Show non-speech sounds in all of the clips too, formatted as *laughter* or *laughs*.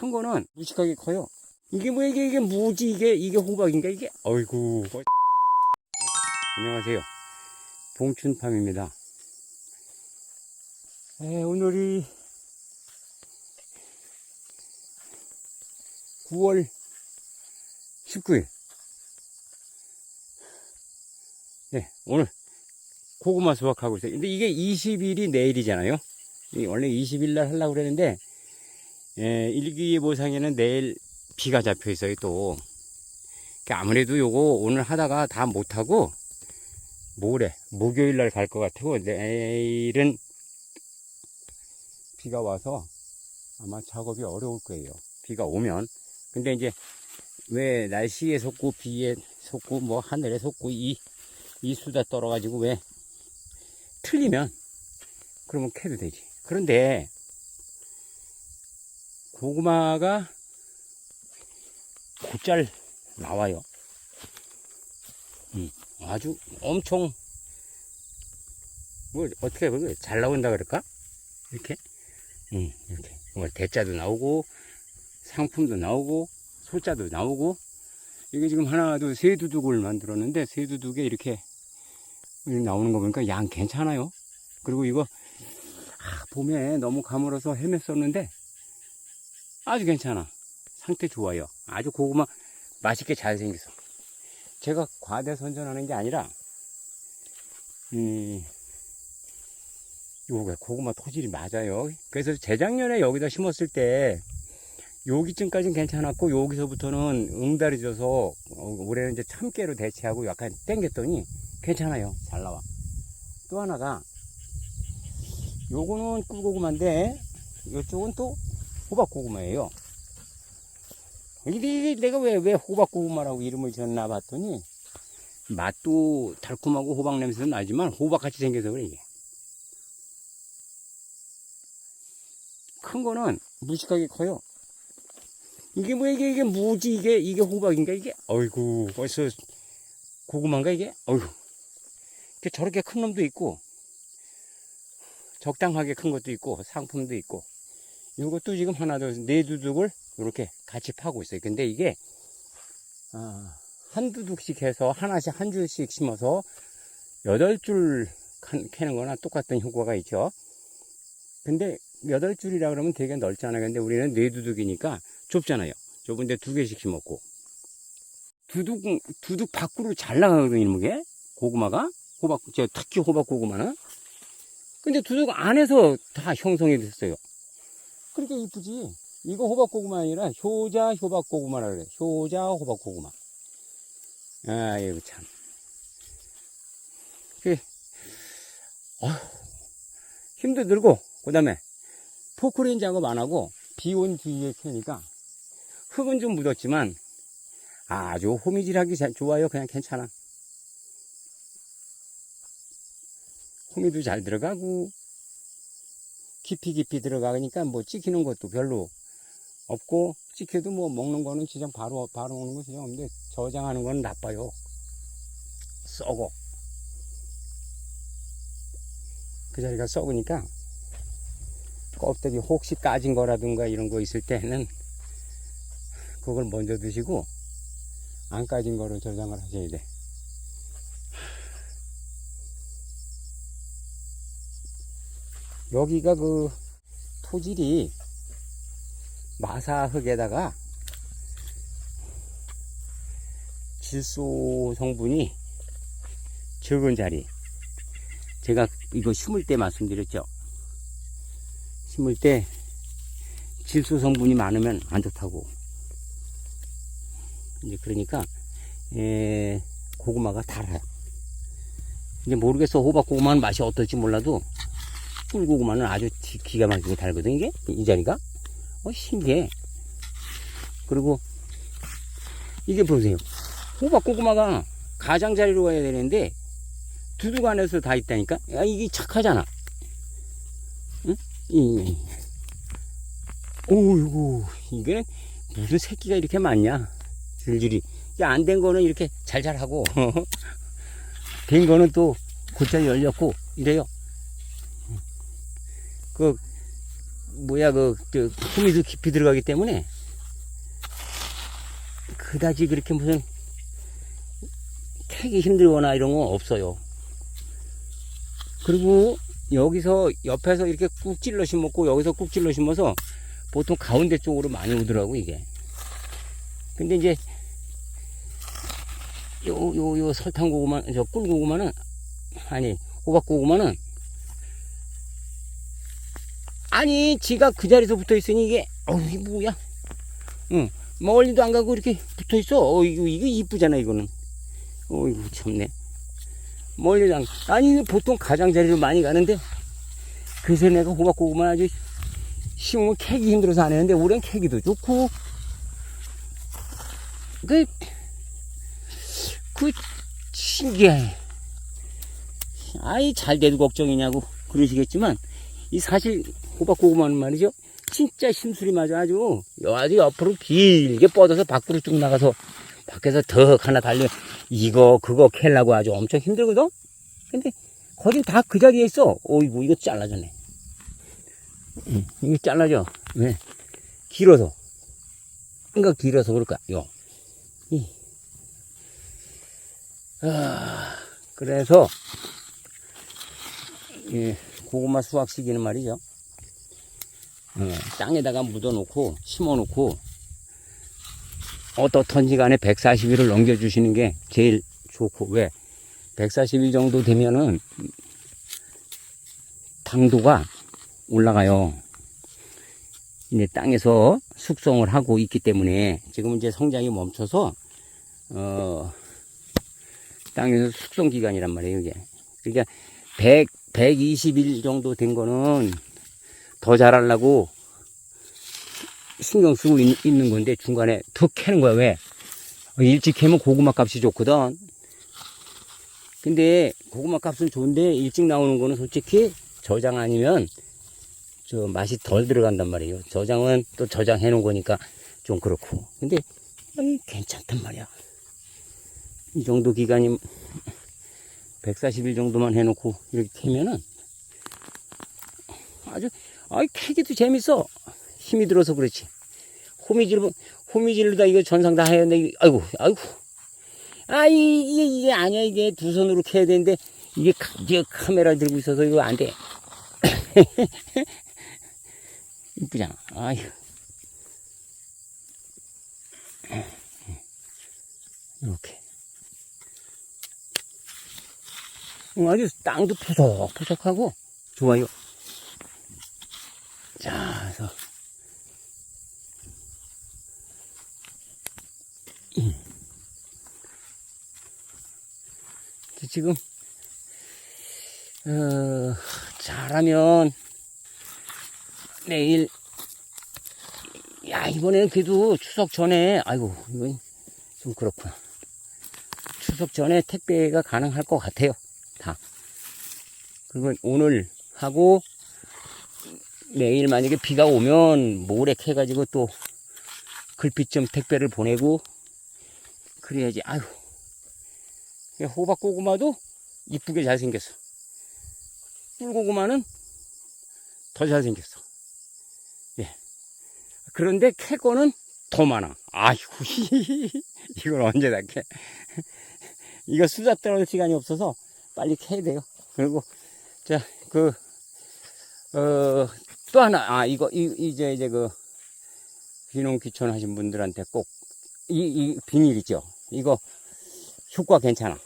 큰 거는 무식하게 커요. 이게 뭐 이게 이게 무지 이게 이게 호박인가 이게? 어이구. 뭐. 안녕하세요. 봉춘팜입니다. 에, 오늘이 9월 19일. 네, 오늘 고구마 수확하고 있어요. 근데 이게 20일이 내일이잖아요. 이 원래 20일 날 하려고 그랬는데, 예, 일기예보상에는 내일 비가 잡혀 있어요, 또. 그러니까 아무래도 요거 오늘 하다가 다 못하고, 모레, 목요일 날 갈 것 같고, 내일은 비가 와서 아마 작업이 어려울 거예요. 비가 오면. 근데 이제 왜 날씨에 속고 비에 속고 뭐 하늘에 속고 이, 이 수다 떨어가지고 왜 틀리면 그러면 캐도 되지. 그런데 고구마가 곧잘 나와요. 음, 아주 엄청 뭐 어떻게 보면 잘 나온다 그럴까? 이렇게, 음, 이렇게 뭐 대자도 나오고 상품도 나오고 소자도 나오고 이게 지금 하나 둘세 두둑을 만들었는데 세 두둑에 이렇게 나오는 거 보니까 양 괜찮아요. 그리고 이거 아, 봄에 너무 가물어서 헤맸었는데 아주 괜찮아. 상태 좋아요. 아주 고구마 맛있게 잘 생겼어. 제가 과대 선전하는 게 아니라 음, 요게 고구마 토질이 맞아요. 그래서 재작년에 여기다 심었을 때 여기쯤까지는 괜찮았고 여기서부터는 응달해져서 어, 올해는 이제 참깨로 대체하고 약간 땡겼더니 괜찮아요. 잘 나와. 또 하나가 요거는 꿀고구마인데 이쪽은 또 호박고구마예요. 이게 내가 왜, 왜 호박고구마라고 이름을 지었나 봤더니 맛도 달콤하고 호박 냄새도 나지만 호박같이 생겨서 그래 이게. 큰 거는 무식하게 커요. 이게 뭐 이게 이게 무지 이게 이게 호박인가 이게? 어이구 벌써 고구마인가 이게? 이렇게 저렇게 큰 놈도 있고 적당하게 큰 것도 있고 상품도 있고 이것도 지금 하나 둘네 두둑을 이렇게 같이 파고 있어요. 근데 이게 아, 한 두둑씩 해서 하나씩 한 줄씩 심어서 여덟 줄 캐는 거나 똑같은 효과가 있죠. 근데 여덟 줄이라 그러면 되게 넓잖아요. 근데 우리는 네 두둑이니까 좁잖아요. 좁은데 두 개씩 심었고. 두둑, 두둑 밖으로 잘 나가거든요, 이게. 고구마가. 호박, 저 특히 호박 고구마는. 근데 두둑 안에서 다 형성이 됐어요. 그러니까 이쁘지. 이거 호박 고구마 아니라 효자 호박 고구마라 그래. 효자 호박 고구마. 아, 이거 참. 그, 어휴, 힘도 들고, 그 다음에 포크레인 작업 안 하고 비온 뒤에 캐니까 흙은 좀 묻었지만 아주 호미질하기 잘 좋아요. 그냥 괜찮아. 호미도 잘 들어가고 깊이 깊이 들어가니까 뭐 찍히는 것도 별로 없고 찍혀도 뭐 먹는 거는 지금 바로 바로 오는 거 지금 없는데 저장하는 건 나빠요. 썩어. 그 자리가 썩으니까 껍데기 혹시 까진 거라든가 이런 거 있을 때는 그걸 먼저 드시고 안 까진 거를 저장을 하셔야 돼. 여기가 그 토질이 마사흙에다가 질소 성분이 적은 자리. 제가 이거 심을 때 말씀드렸죠. 심을 때 질소 성분이 많으면 안 좋다고. 이제 그러니까 에, 고구마가 달아요. 이제 모르겠어 호박 고구마는 맛이 어떨지 몰라도 꿀고구마는 아주 기- 기가 막히게 달거든 이게 이 자리가. 어 신기해. 그리고 이게 보세요. 호박 고구마가 가장자리로 가야 되는데 두둑 안에서 다 있다니까. 야 이게 착하잖아. 이, 오이고, 이게 무슨 새끼가 이렇게 많냐? 줄줄이. 안 된 거는 이렇게 잘잘하고, *laughs* 된 거는 또 곧잘 열렸고, 이래요. 그, 뭐야 그, 저, 후미도 깊이 들어가기 때문에 그다지 그렇게 무슨 캐기 힘들거나 이런 건 없어요. 그리고 여기서 옆에서 이렇게 꾹 찔러 심었고 여기서 꾹 찔러 심어서 보통 가운데 쪽으로 많이 오더라고 이게. 근데 이제 요 요요 설탕 고구마 저 꿀 고구마는 아니 호박 고구마는 아니 지가 그 자리에서 붙어 있으니 이게 어 이게 뭐야? 응 멀리도 안 가고 이렇게 붙어 있어. 어 이거 이거 이쁘잖아 이거는. 어 이거 참네. 멀리 안 아니 보통 가장자리로 많이 가는데 그래서 내가 호박 고구마 아주 심으면 캐기 힘들어서 안 했는데 우린 캐기도 좋고 그, 그, 신기해. 아이, 잘 돼도 걱정이냐고 그러시겠지만, 이 사실, 호박고구마는 말이죠. 진짜 심술이 맞아. 아주, 아주 옆으로 길게 뻗어서 밖으로 쭉 나가서, 밖에서 더 하나 달려. 이거, 그거 캘라고 아주 엄청 힘들거든? 근데, 거긴 다그 자리에 있어. 어이구, 이거 잘라졌네. 응, 이거 잘라져. 왜? 길어서. 그러니까 길어서 그럴까? 요. 이. 아, 그래서, 이 고구마 수확 시기는 말이죠. 어, 땅에다가 묻어놓고, 심어놓고, 어떻든지 간에 140일을 넘겨주시는 게 제일 좋고, 왜? 140일 정도 되면은, 당도가 올라가요. 이제 땅에서 숙성을 하고 있기 때문에 지금 이제 성장이 멈춰서 어 땅에서 숙성 기간이란 말이에요 이게 그러니까 100 120일 정도 된 거는 더 자라려고 신경 쓰고 있, 는 건데 중간에 더 캐는 거야 왜 일찍 캐면 고구마 값이 좋거든 근데 고구마 값은 좋은데 일찍 나오는 거는 솔직히 저장 아니면 저 맛이 덜 들어간단 말이에요. 저장은 또 저장해 놓은 거니까 좀 그렇고. 근데 아이, 괜찮단 말이야. 이 정도 기간이 140일 정도만 해놓고 이렇게 캐면은 아주 아이 캐기도 재밌어. 힘이 들어서 그렇지. 호미질 호미질로다 이거 전상 다 돼. 아이고 아이고. 아 이게 이게 아니야 이게 두 손으로 캐야 되는데 이게 카, 이게 카메라 들고 있어서 이거 안 돼. *laughs* 이쁘잖아. 아휴. 이렇게. 음, 아주 땅도 푸석푸석하고 좋아요. 자, 그래서 음. 지금 어, 잘하면 내일 야 이번에는 그래도 추석 전에 아이고 이건 좀 그렇구나 추석 전에 택배가 가능할 것 같아요 다 그러면 오늘 하고 내일 만약에 비가 오면 모레 캐가지고 또 글빛 좀 택배를 보내고 그래야지 아유 호박 고구마도 이쁘게 잘생겼어 꿀고구마는 더 잘생겼어 그런데 캐거는 더 많아. 아이고, *laughs* 이걸 언제 다 캐? 이거 수다 떨어질 시간이 없어서 빨리 캐야 돼요. 그리고, 자, 그, 어, 또 하나, 아, 이거, 이, 이제, 이제 그, 비농 귀촌 하신 분들한테 꼭, 이, 이 비닐 있죠? 이거 효과 괜찮아.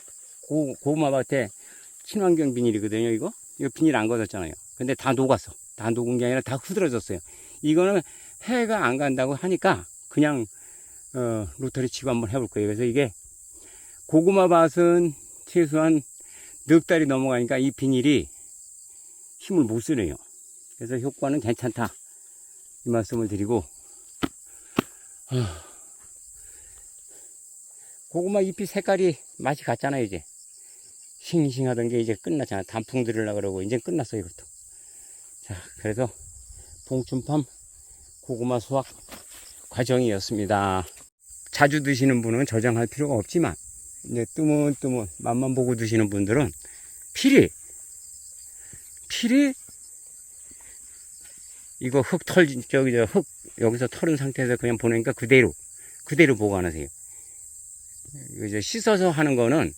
고, 고구마밭에 친환경 비닐이거든요, 이거? 이거 비닐 안 걷었잖아요. 근데 다 녹았어. 다 녹은 게 아니라 다 흐드러졌어요. 이거는 해가 안 간다고 하니까 그냥 어, 로터리 치고 한번 해볼 거예요. 그래서 이게 고구마 밭은 최소한 넉 달이 넘어가니까 이 비닐이 힘을 못 쓰네요. 그래서 효과는 괜찮다. 이 말씀을 드리고 어, 고구마 잎이 색깔이 맛이 갔잖아요 이제 싱싱하던 게 이제 끝났잖아 단풍 들으려고 그러고 이제 끝났어 이것도 자 그래서 봉춘팜 고구마 수확 과정이었습니다. 자주 드시는 분은 저장할 필요가 없지만 이제 뜨문뜨문 맛만 보고 드시는 분들은 필히 필히 이거 흙 털, 저기, 저 흙, 여기서 털은 상태에서 그냥 보내니까 그대로, 그대로 보관하세요. 이제 씻어서 하는 거는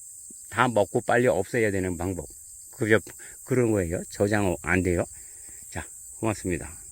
다 먹고 빨리 없애야 되는 방법. 그저, 그런 거예요. 저장 안 돼요. 자, 고맙습니다.